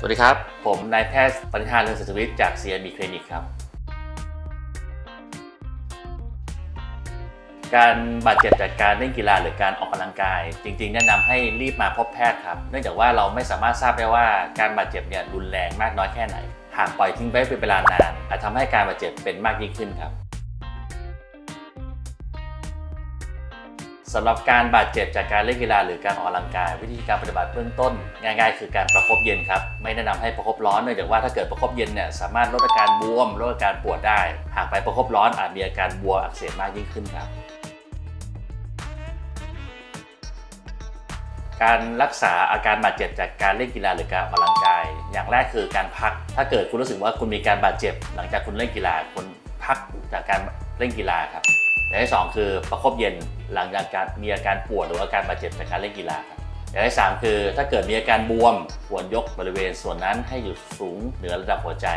สวัสดีครับ ผมนายแพทย์ปณิธานเรืองสุทวิทย์จาก CMB Clinic ครับ การบาดเจ็บจากการเล่นกีฬาหรือการออกกำลังกาย จริง ๆ แนะนำให้รีบมาพบแพทย์ครับ เนื่องจากว่าเราไม่สามารถทราบได้ว่าการบาดเจ็บเนี่ยรุนแรงมากน้อยแค่ไหน หากปล่อยทิ้งไว้เป็นเวลานานอาจทำให้การบาดเจ็บเป็นมากยิ่งขึ้นครับ สำหรับการบาดเจ็บจากการเล่นกีฬาหรือการออกกำลังกาย วิธีการปฏิบัติเบื้องต้น ง่ายๆ คือการประคบเย็นครับ ไม่แนะนำให้ประคบร้อนเนื่องจากว่าถ้าเกิดประคบเย็นเนี่ยสามารถลดอาการบวมลดอาการปวดได้ หากไปประคบร้อนอาจมีอาการบวมอักเสบมากยิ่งขึ้นครับการรักษาอาการบาดเจ็บจากการเล่นกีฬาหรือการออกกำลังกาย อย่างแรกคือการพัก ถ้าเกิดคุณรู้สึกว่าคุณมีการบาดเจ็บ หลังจากคุณเล่นกีฬาคุณพักจากการ เล่นกีฬาครับอย่างที่สองคือประคบเย็นหลังจากการมีอาการปวดหรือว่าอาการบาดเจ็บจากการเล่นกีฬาครับอย่างที่สามคือถ้าเกิดมีอาการบวมควรยกบริเวณส่วนนั้นให้อยู่สูงเหนือระดับหัวใจ